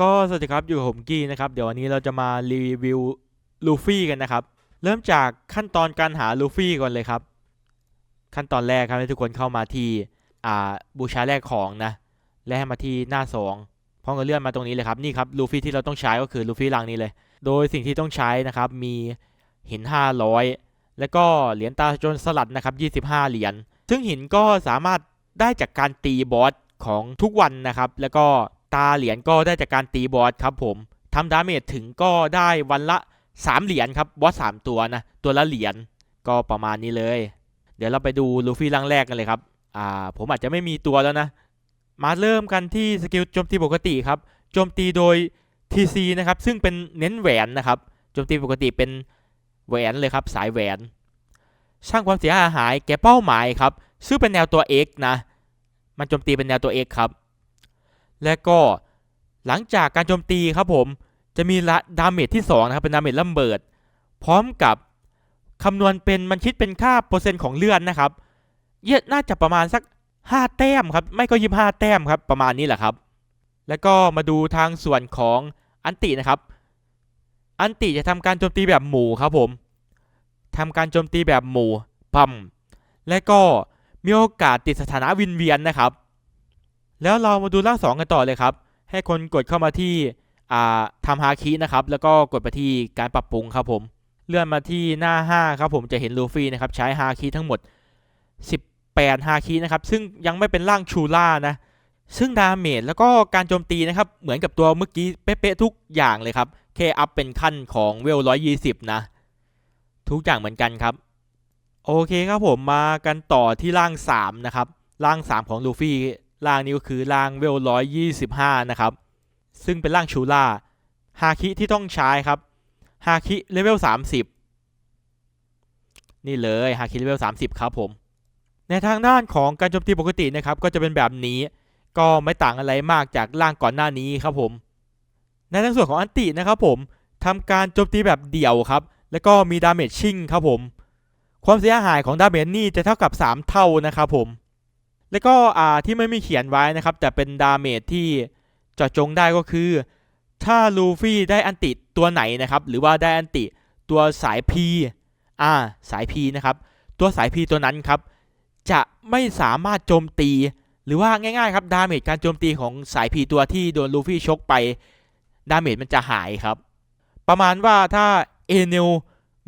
ก็สวัสดีครับอยู่กับผมกี้นะครับ เดี๋ยววันนี้เราจะมารีวิวลูฟี่กันนะครับ เริ่มจากขั้นตอนการหาลูฟี่ก่อนเลยครับ ขั้นตอนแรกครับให้ทุกคนเข้ามาที่อ่าบูชาแรกของนะ และให้มาที่หน้าสองพร้อมกับเลื่อนมาตรงนี้เลยครับนี่ครับลูฟี่ที่เราต้องใช้ก็คือลูฟี่ลังนี้เลย โดยสิ่งที่ต้องใช้นะครับมีหิน 500 แล้วก็เหรียญตาจนสลัดนะครับ25 เหรียญซึ่งหินก็สามารถได้จากการตีบอสของทุกวันนะครับ แล้วก็ ตาเหรียญก็ได้จากการตีบอสครับผมทำดาเมจถึงก็ได้วันละ 3 เหรียญครับบอส3ตัวนะ ตัวละเหรียญก็ประมาณนี้เลย เดี๋ยวเราไปดูลูฟี่ร่างแรกกันเลยครับอ่าผมอาจจะไม่มีตัวแล้วนะ มาเริ่มกันที่สกิลโจมตีปกติครับโจมตีโดย TC นะครับซึ่งเป็นเน้นแหวนนะครับโจมตีปกติเป็นแหวนเลยครับสายแหวน สร้างความเสียหายแก่เป้าหมายครับซึ่งเป็นแนวตัว X นะ มันโจมตีเป็นแนวตัว X ครับ และก็หลังจากการโจมตีครับผม จะมีละดาเมจที่ 2 นะครับ เป็นดาเมจระเบิด พร้อมกับคำนวณเป็นมันคิดเป็นค่าเปอร์เซ็นต์ของเลือดนะครับเยอะน่าจะประมาณสัก 5 แต้มครับ ไม่ก็ยี่ห้าแต้มครับ ประมาณนี้แหละครับ แล้วก็มาดูทางส่วนของอันตินะครับ อันติจะทำการโจมตีแบบหมู่ครับผมทำการโจมตีแบบหมู่ปัมและก็มีโอกาสติดสถานะวินเวียนนะครับ แล้วเรามาดูร่างสองกันต่อเลยครับ ให้คนกดเข้ามาที่ทำฮาคินะครับ แล้วก็กดไปที่การปรับปรุงครับผม เลื่อนมาที่หน้า 5 ครับผมจะเห็นลูฟี่นะครับ ใช้ฮาคิทั้งหมด 18ฮาคินะครับ ซึ่งยังไม่เป็นร่างชูล่านะ ซึ่งดาเมจแล้วก็การโจมตีนะครับ เหมือนกับตัวเมื่อกี้เป๊ะๆทุกอย่างเลยครับแค่อัพเป็นขั้นของเวล 120 นะ ทุกอย่างเหมือนกันครับ โอเคครับผมมากันต่อที่ร่าง 3 นะครับ ร่าง 3 ของลูฟี่ ร่างนี้ก็คือร่างเวล125นะครับ ซึ่งเป็นร่างชูล่าฮาคิที่ต้องใช้ครับฮาคิเลเวล30นี่เลยฮาคิเลเวล30ครับผม ในทางด้านของการโจมตีปกตินะครับ ก็จะเป็นแบบนี้ ก็ไม่ต่างอะไรมากจากร่างก่อนหน้านี้ครับผม ในทางส่วนของอันตินะครับผมทำการโจมตีแบบเดี่ยวครับ แล้วก็มีดาเมจชิ่งครับผม ความเสียหายของดาเมจนี่จะเท่ากับ 3 เท่านะครับผม แล้วก็อ่าที่ไม่มีเขียนไว้นะครับ แต่เป็นดาเมจที่เจาะจงได้ก็คือ ถ้าลูฟี่ได้อันติตัวไหนนะครับ หรือว่าได้อันติตัวสาย P อ่าสาย P นะครับตัวสาย P ตัวนั้นครับ จะไม่สามารถโจมตี หรือว่าง่ายๆครับดาเมจการโจมตีของสาย P ตัวที่โดนลูฟี่ชกไปดาเมจมันจะหายครับ ประมาณว่าถ้าเอเนล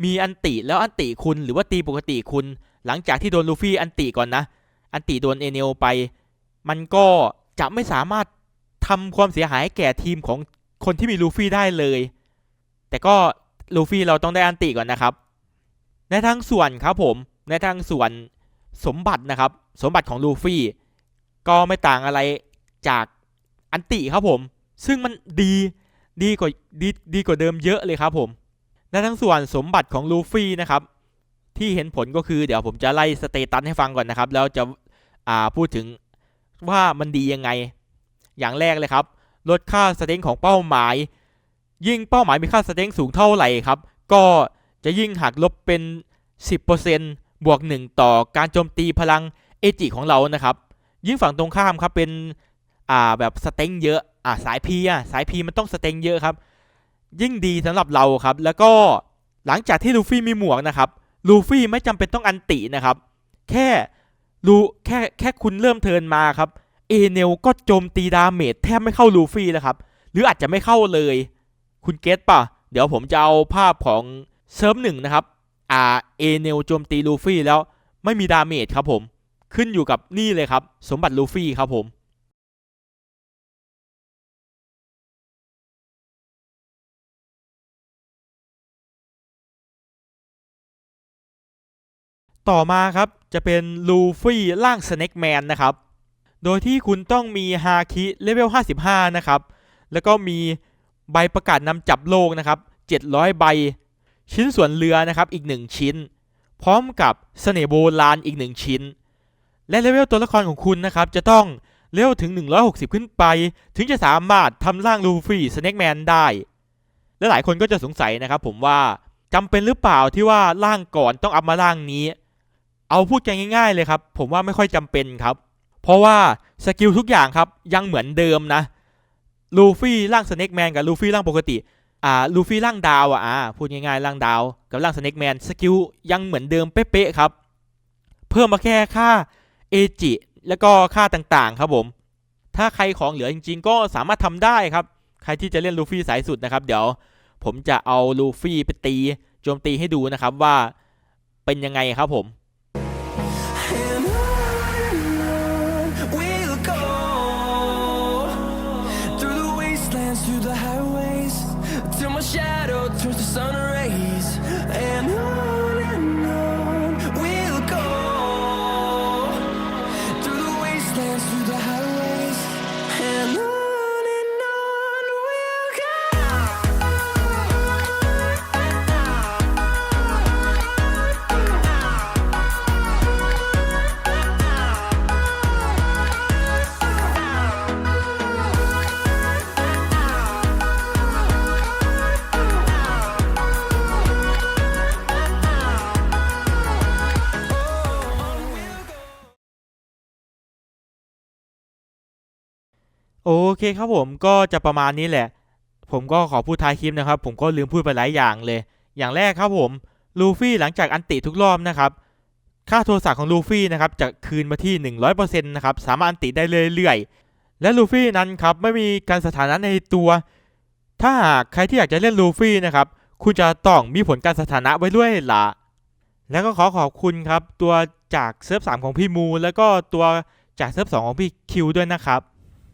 มีอันติแล้วอันติคุณหรือว่าตีปกติคุณ หลังจากที่โดนลูฟี่อันติก่อนนะ อันติโดนเอเนลไป มันก็จะไม่สามารถทำความเสียหายให้แก่ทีมของคนที่มีลูฟี่ได้เลย แต่ก็ลูฟี่เราต้องได้อันติก่อนนะครับ ในทางส่วนครับผม ในทางส่วนสมบัตินะครับ สมบัติของลูฟี่ ก็ไม่ต่างอะไรจากอันติครับผม ซึ่งมันดีดีกว่าดีดีกว่าเดิมเยอะเลยครับผม ในทั้งส่วนสมบัติของลูฟี่นะครับ ที่เห็นผลก็คือเดี๋ยวผมจะไล่สเตตัสให้ฟังก่อนนะครับ แล้วจะ อ่าพูดถึงว่ามันดียังไง อย่างแรกเลยครับ ลดค่าสเต็งของเป้าหมาย ยิ่งเป้าหมายมีค่าสเต็งสูงเท่าไหร่ครับ ก็จะยิ่งหักลบเป็น 10%บวก 1 ต่อการโจมตีพลังเอจิของเรานะครับ ยิ่งฝั่งตรงข้ามครับเป็นอ่าแบบสเต็งเยอะอ่าสายพีอะสายพีมันต้องสเต็งเยอะครับ ยิ่งดีสำหรับเราครับ แล้วก็หลังจากที่ลูฟี่มีหมวกนะครับลูฟี่ไม่จำเป็นต้องอันตินะครับ แค่ ลูแค่แค่คุณเริ่มเทินมาครับเอเนลก็โจมตีดาเมจแทบไม่เข้าลูฟี่แล้วครับ หรืออาจจะไม่เข้าเลย คุณเก็ตป่ะ เดี๋ยวผมจะเอาภาพของเซิร์ฟหนึ่งนะครับ อ่าเอเนลโจมตีลูฟี่แล้วไม่มีดาเมจครับผม ขึ้นอยู่กับนี่เลยครับ สมบัติลูฟี่ครับผม ต่อมาครับจะเป็นลูฟี่ร่างสเน็กแมนนะครับ โดยที่คุณต้องมีฮาคิเลเวล 55 นะครับ แล้วก็มีใบประกาศนำจับโลกนะครับ 700 ใบ ชิ้นส่วนเรือนะครับอีก 1 ชิ้น พร้อมกับเสน่ห์โบราณอีก 1 ชิ้น และเลเวลตัวละครของคุณนะครับจะต้องเลเวลถึง 160 ขึ้นไป ถึงจะสามารถทำร่างลูฟี่สเน็กแมนได้ และหลายคนก็จะสงสัยนะครับผมว่าจำเป็นหรือเปล่าที่ว่าร่างก่อนต้องอัพมาร่างนี้ เอาพูดกันง่าย ๆเลยครับ ผมว่าไม่ค่อยจำเป็นครับ เพราะว่าสกิลทุกอย่างครับยังเหมือนเดิมนะลูฟี่ร่างสเน็กแมนกับลูฟี่ร่างปกติอ่าลูฟี่ร่างดาวอะอ่าพูดง่ายๆร่างดาว กับร่างสเน็กแมนสกิลยังเหมือนเดิมเป๊ะๆครับ เพิ่มมาแค่ค่าเอจิแล้วก็ค่าต่างๆครับผม ถ้าใครของเหลือจริง ๆ ก็สามารถทำได้ครับ ใครที่จะเล่นลูฟี่สายสุดนะครับ เดี๋ยวผมจะเอาลูฟี่ไปตีโจมตีให้ดูนะครับว่าเป็นยังไงครับผม there's โอเคครับผมก็จะประมาณนี้แหละ ผมก็ขอพูดท้ายคลิปนะครับ ผมก็ลืมพูดไปหลายอย่างเลย อย่างแรกครับผมลูฟี่หลังจากอันติทุกรอบนะครับ ค่าโทรศัพท์ของลูฟี่นะครับจะคืนมาที่ 100%นะครับสามารถอันติได้เรื่อยๆ และลูฟี่นั้นครับไม่มีการสถานะในตัว ถ้าหากใครที่อยากจะเล่นลูฟี่นะครับคุณจะต้องมีผลการสถานะไว้ด้วยล่ะ แล้วก็ขอขอบคุณครับ ตัวจากเซิร์ฟ3ของพี่มู แล้วก็ตัวจากเซิร์ฟ2ของพี่คิวด้วยนะครับ